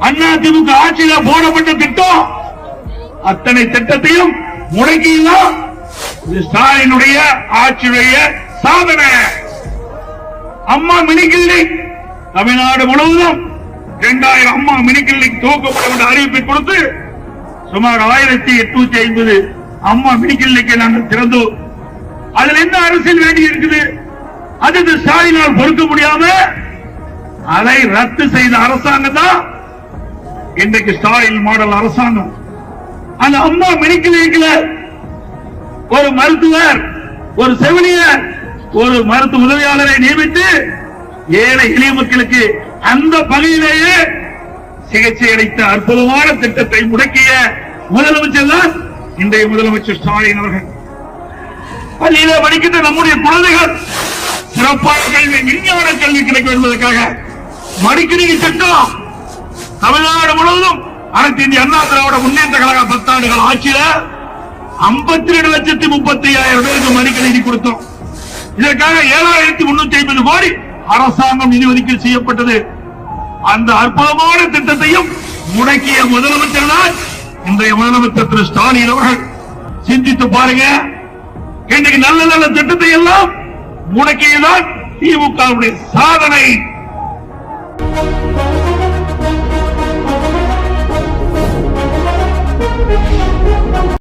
அண்ணா திமுக ஆட்சியில போடப்பட்ட திட்டம் அத்தனை திட்டத்தையும் முடக்கியெல்லாம் ஸ்டாலினுடைய ஆட்சியுடைய சாதனை. அம்மா மினி தமிழ்நாடு முழுவதும் இரண்டாயிரம் அம்மா மினி கிளினிக் துவக்கப்படும் என்ற அறிவிப்பை கொடுத்து சுமார் ஆயிரத்தி எட்நூத்தி ஐம்பது அம்மா மினி நாங்கள் திறந்தோம் அதுல என்ன அரசியல் வேண்டி இருக்குது? அது இந்த ஸ்டாலினால் பொறுக்க முடியாம அதை ரத்து செய்த அரசாங்கம் தான் இன்றைக்கு ஸ்டாலின் மாடல் அரசாங்கம். அந்த அம்மா மெடிக்கல் ஒரு மருத்துவர் ஒரு செவிலியர் ஒரு மருத்துவ உதவியாளரை நியமித்து ஏழை எளிய மக்களுக்கு அந்த பகுதியிலேயே சிகிச்சை அளித்த அற்புதமான திட்டத்தை முடக்கிய முதலமைச்சர் தான் இன்றைய முதலமைச்சர் ஸ்டாலின் அவர்கள். பள்ளியில படிக்கின்ற நம்முடைய குழந்தைகள் சிறப்பான கல்வி விஞ்ஞான கல்வி கிடைக்கும் என்பதற்காக மடிக்கணினி திட்டம் தமிழ்நாடு முழுவதும் அனைத்து இந்திய அண்ணா திராவிட முன்னேற்ற கழக பத்தாண்டுகள் ஆட்சியில ஐம்பத்தி ரெண்டு லட்சத்தி முப்பத்தி ஐயாயிரம் பேருக்கு மடிக்கணினி கொடுத்தோம். இதற்காக ஏழாயிரத்தி முன்னூத்தி ஐம்பது கோடி அரசாங்கம் நிதி ஒதுக்கீடு செய்யப்பட்டது. அந்த அற்புதமான திட்டத்தையும் முடக்கிய முதலமைச்சர் தான் இன்றைய முதலமைச்சர் திரு ஸ்டாலின் அவர்கள். சிந்தித்து பாருங்க. இன்றைக்கு நல்ல நல்ல திட்டத்தை எல்லாம் முடக்கியதான் திமுக சாதனை.